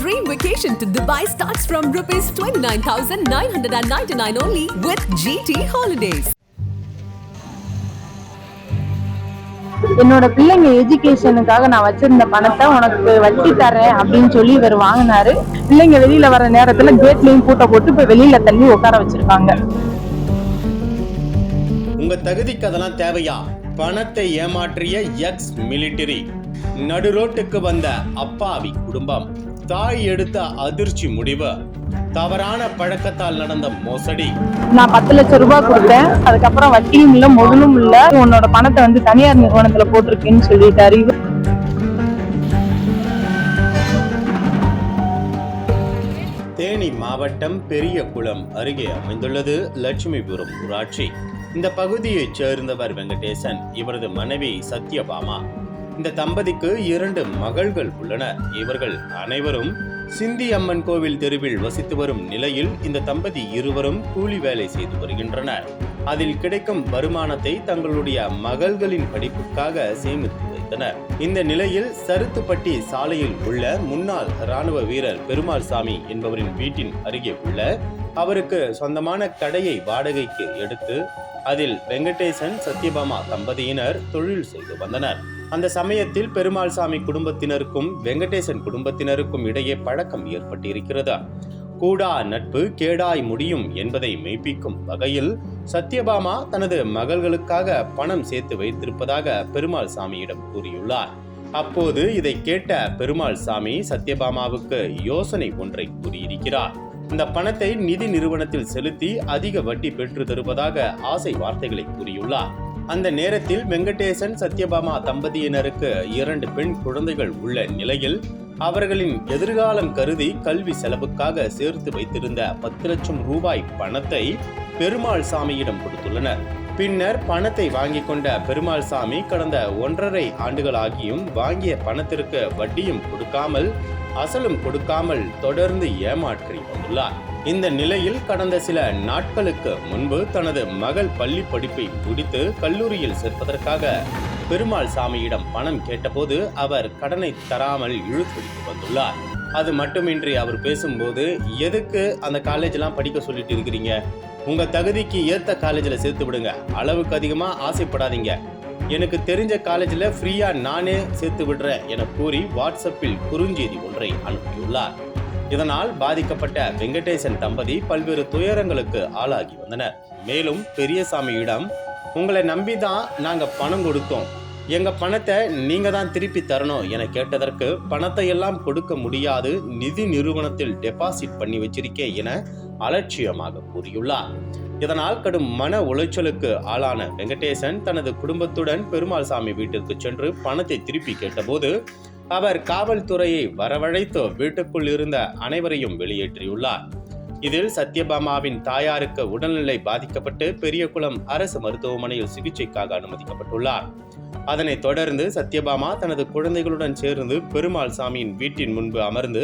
dream vacation to Dubai starts from rupees 29,999 only with GT Holidays. என்னோட பிள்ளைங்க எஜுகேஷனுக்காக நான் வச்சிருந்த பணத்தை உனக்கு வட்டி தரேன் அப்படின்னு சொல்லி இவர் வாங்கினாரு. பிள்ளைங்க வெளியில வர நேரத்துல கேட்லயும் பூட்டை போட்டு இப்ப வெளியில தள்ளி உட்கார வச்சிருக்காங்க. உங்க தகுதிக்கு அதெல்லாம் தேவையா? பணத்தை ஏமாற்றிய எக்ஸ் மிலிட்டரி நடுரோட்டுக்கு வந்த அப்பாவி குடும்பம். தாய் எடுத்த அதிர்ச்சி முடிவு. தவறான பழக்கத்தால் நடந்த மோசடி. நான் பத்து லட்சம் ரூபாய் கொடுத்தேன். அதுக்கப்புறம் வட்டியும் இல்ல முதலும் இல்ல. உன்னோட பணத்தை வந்து தனியார் நிறுவனத்துல போட்டிருக்கேன்னு சொல்லிட்டாரு தேனி மாவட்டம் பெரியகுளம் அருகே அமைந்துள்ளது லட்சுமிபுரம் ஊராட்சி. இந்த பகுதியைச் சேர்ந்தவர் வெங்கடேசன். இவரது மனைவி சத்யபாமா. இந்த தம்பதிக்கு இரண்டு மகள்கள் உள்ளனர் இவர்கள் அனைவரும் சிந்தி அம்மன் கோவில் தெருவில் வசித்து வரும் நிலையில் இந்த தம்பதி இருவரும் கூலி வேலை செய்து வருகின்றனர். அதில் கிடைக்கும் வருமானத்தை தங்களுடைய மகள்களின் படிப்புக்காக சேமித்து வைத்தனர். இந்த நிலையில் சருத்துப்பட்டி சாலையில் உள்ள முன்னாள் ராணுவ வீரர் பெருமாள் சாமி என்பவரின் வீட்டின் அருகே உள்ள அவருக்கு சொந்தமான கடையை வாடகைக்கு எடுத்து அதில் வெங்கடேசன் சத்யபாமா தம்பதியினர் தொழில் செய்து வந்தனர். அந்த சமயத்தில் பெருமாள் சாமி குடும்பத்தினருக்கும் வெங்கடேசன் குடும்பத்தினருக்கும் இடையே பழக்கம் ஏற்பட்டிருக்கிறது. கூடா நட்பு கேடாய் முடியும் என்பதை மெய்ப்பிக்கும் வகையில் சத்யபாமா தனது மகள்களுக்காக பணம் சேர்த்து வைத்திருப்பதாக பெருமாள் சாமியிடம் கூறியுள்ளார். அப்போது இதை கேட்ட பெருமாள் சாமி சத்யபாமாவுக்கு யோசனை ஒன்றை கூறியிருக்கிறார். இந்த பணத்தை நிதி நிறுவனத்தில் செலுத்தி அதிக வட்டி பெற்று தருவதாக ஆசை வார்த்தைகளை கூறியுள்ளார். அந்த நேரத்தில் வெங்கடேசன் சத்யபாமா தம்பதியினருக்கு இரண்டு பெண் குழந்தைகள் உள்ள நிலையில் அவர்களின் எதிர்காலம் கருதி கல்வி செலவுக்காக சேர்த்து வைத்திருந்த பத்து லட்சம் ரூபாய் பணத்தை பெருமாள் சாமியிடம் கொடுத்துள்ளனர். பின்னர் பணத்தை வாங்கி கொண்ட பெருமாள் சாமி கடந்த ஒன்றரை ஆண்டுகளாகியும் வாங்கிய பணத்திற்கு வட்டியும் கொடுக்காமல் அசலும் கொடுக்காமல் தொடர்ந்து ஏமாற்றி வந்துள்ளார். இந்த நிலையில் கடந்த சில நாட்களுக்கு முன்பு தனது மகள் பள்ளி படிப்பை முடித்து கல்லூரியில் சேர்ப்பதற்காக பெருமாள் சாமியிடம் பணம் கேட்டபோது அவர் கடனை தராமல் இழுத்து வந்துள்ளார். அது மட்டுமின்றி அவர் பேசும்போது எதுக்கு அந்த காலேஜ்லாம் படிக்க சொல்லிட்டு இருக்கிறீங்க? உங்கள் தகுதிக்கு ஏற்ற காலேஜில் சேர்த்து விடுங்க. அளவுக்கு அதிகமாக ஆசைப்படாதீங்க. எனக்கு தெரிஞ்ச காலேஜில் ஃப்ரீயாக நானே சேர்த்து விடுறேன் என கூறி வாட்ஸ்அப்பில் குறுஞ்செய்தி ஒன்றை அனுப்பியுள்ளார். இதனால் பாதிக்கப்பட்ட வெங்கடேசன் தம்பதி பல்வேறு துயரங்களுக்கு ஆளாகி வந்தனர். மேலும் பெரியசாமியிடம் உங்களை நம்பி தான் நாங்கள் பணம் கொடுத்தோம். எங்க பணத்தை நீங்க தான் திருப்பி தரணும் என கேட்டதற்கு பணத்தை எல்லாம் கொடுக்க முடியாது நிதி நிறுவனத்தில் டெபாசிட் பண்ணி வச்சிருக்கேன் என அலட்சியமாக கூறியுள்ளார். இதனால் கடும் மன உளைச்சலுக்கு ஆளான வெங்கடேசன் தனது குடும்பத்துடன் பெருமாள் சாமி வீட்டிற்கு சென்று பணத்தை திருப்பி கேட்டபோது அவர் காவல்துறையை வரவழைத்து வீட்டுக்குள் இருந்த அனைவரையும் வெளியேற்றியுள்ளார். இதில் சத்யபாமாவின் தாயாருக்கு உடல்நிலை பாதிக்கப்பட்டு பெரியகுளம் அரசு மருத்துவமனையில் சிகிச்சைக்காக அனுமதிக்கப்பட்டுள்ளார். அதனைத் தொடர்ந்து சத்யபாமா தனது குழந்தைகளுடன் சேர்ந்து பெருமாள் சாமியின் வீட்டின் முன்பு அமர்ந்து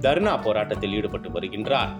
தர்ணா போராட்டத்தில் ஈடுபட்டு வருகின்றார்.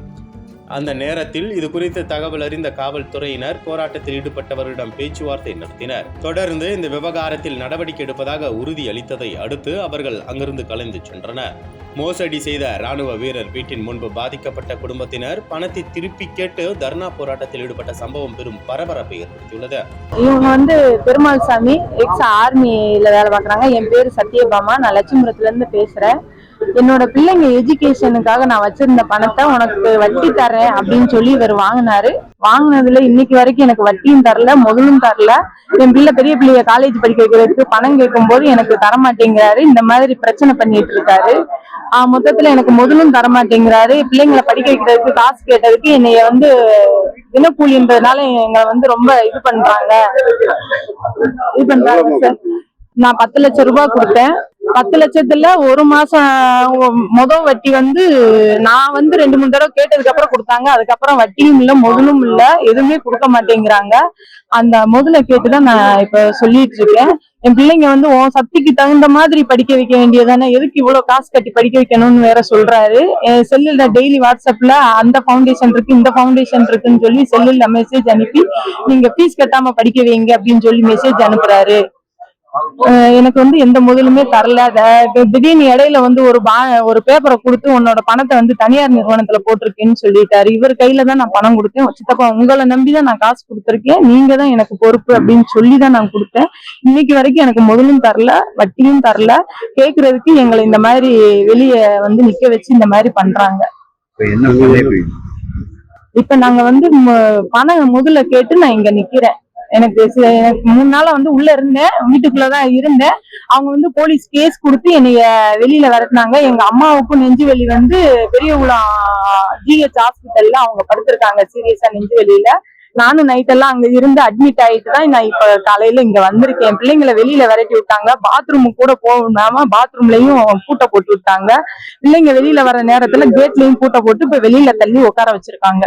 அந்த நேரத்தில் இது குறித்து தகவல் அறிந்த காவல்துறையினர் போராட்டத்தில் ஈடுபட்டவர்களிடம் பேச்சுவார்த்தை நடத்தினர். தொடர்ந்து இந்த விவகாரத்தில் நடவடிக்கை எடுப்பதாக உறுதி அளித்ததை அடுத்து அவர்கள் அங்கிருந்து கலைந்து சென்றனர். மோசடி செய்த ராணுவ வீரர் வீட்டின் முன்பு பாதிக்கப்பட்ட குடும்பத்தினர் பணத்தை திருப்பி கேட்டு தர்ணா போராட்டத்தில் ஈடுபட்ட சம்பவம் பெரும் பரபரப்பை ஏற்படுத்தியுள்ளது. இவங்க வந்து பெருமாள் சாமி எக்ஸ் ஆர்மியில வேலை பார்க்கறாங்க. என் பேரு சத்யபாமா. நான் லட்சுமிபுரத்துல இருந்து பேசுறேன். என்னோட பிள்ளைங்க எஜுகேஷனுக்காக நான் வச்சிருந்த பணத்தை உனக்கு வட்டி தரேன் அப்படின்னு சொல்லி இவர் வாங்கினாரு. வாங்கினதுல இன்னைக்கு வரைக்கும் எனக்கு வட்டியும் தரல முதலும் தரல. என் பிள்ளை பெரிய பிள்ளைய காலேஜ் படிக்க வைக்கிறதுக்கு பணம் கேட்கும் போது எனக்கு தர மாட்டேங்கிறாரு இந்த மாதிரி பிரச்சனை பண்ணிட்டு இருக்காரு. ஆஹ் மொத்தத்துல எனக்கு முதலும் தர மாட்டேங்கிறாரு பிள்ளைங்களை படிக்க வைக்கிறதுக்கு காசு கேட்டதுக்கு என்னைய வந்து தினக்கூலின்றதுனால எங்களை வந்து ரொம்ப இது பண்றாங்க. இது பண்றாங்க சார் நான் பத்து லட்சம் ரூபாய் கொடுத்தேன். பத்து லட்சத்துல ஒரு மாசம் முத வட்டி வந்து நான் வந்து ரெண்டு மூணு தடவை கேட்டதுக்கு அப்புறம் கொடுத்தாங்க. அதுக்கப்புறம் வட்டியும் இல்ல முதலும் இல்ல எதுவுமே கொடுக்க மாட்டேங்கிறாங்க. அந்த முதல கேட்டுதான் நான் இப்ப சொல்லிட்டு இருக்கேன். என் பிள்ளைங்க வந்து உன் சக்திக்கு தகுந்த மாதிரி படிக்க வைக்க வேண்டியதானே? எதுக்கு இவ்வளவு காசு கட்டி படிக்க வைக்கணும்னு வேற சொல்றாரு? என் செல்லுல டெய்லி வாட்ஸ்அப்ல அந்த ஃபவுண்டேஷன் இருக்கு இந்த ஃபவுண்டேஷன் இருக்குன்னு சொல்லி செல்லுல மெசேஜ் அனுப்பி நீங்க ஃபீஸ் கட்டாம படிக்க வைங்க அப்படின்னு சொல்லி மெசேஜ் அனுப்புறாரு. எனக்கு வந்து எந்த முதலுமே தரல. திடீர்னு இடையில வந்து ஒரு பா ஒரு பேப்பரை கொடுத்து உன்னோட பணத்தை வந்து தனியார் நிறுவனத்துல போட்டிருக்கேன்னு சொல்லிட்டாரு. இவர் கையில தான் நான் பணம் கொடுத்தேன். சித்தப்பா உங்களை நம்பி தான் நான் காசு கொடுத்துருக்கேன். நீங்க தான் எனக்கு பொறுப்பு அப்படின்னு சொல்லி தான் நான் கொடுத்தேன். இன்னைக்கு வரைக்கும் எனக்கு முதலும் தரல வட்டியும் தரல. கேக்குறதுக்கு எங்களை இந்த மாதிரி வெளியே வந்து நிக்க வச்சு இந்த மாதிரி பண்றாங்க. இப்ப நாங்க வந்து பணம் முதல்ல கேட்டு நான் இங்க நிக்கிறேன். எனக்கு எனக்கு மூணு நாளா வந்து உள்ள இருந்தேன். வீட்டுக்குள்ளதான் இருந்தேன். அவங்க வந்து போலீஸ் கேஸ் கொடுத்து என்னைய வெளியில விரட்டினாங்க. எங்க அம்மாவுக்கும் நெஞ்சு வலி வந்து பெரியகுளம் ஜிஹெச் ஹாஸ்பிட்டல்ல அவங்க படுத்திருக்காங்க. சீரியஸா நெஞ்சு வலியில. நானும் நைட் எல்லாம் அங்க இருந்து அட்மிட் ஆயிட்டு தான் நான் இப்ப காலையில இங்க வந்திருக்கேன். பிள்ளைங்களை வெளியில விரட்டி விட்டாங்க. பாத்ரூம் கூட போகாம பாத்ரூம்லயும் பூட்டை போட்டு விட்டாங்க. பிள்ளைங்க வெளியில வர நேரத்துல கேட்லயும் பூட்டை போட்டு இப்ப வெளியில தள்ளி உட்கார வச்சிருக்காங்க.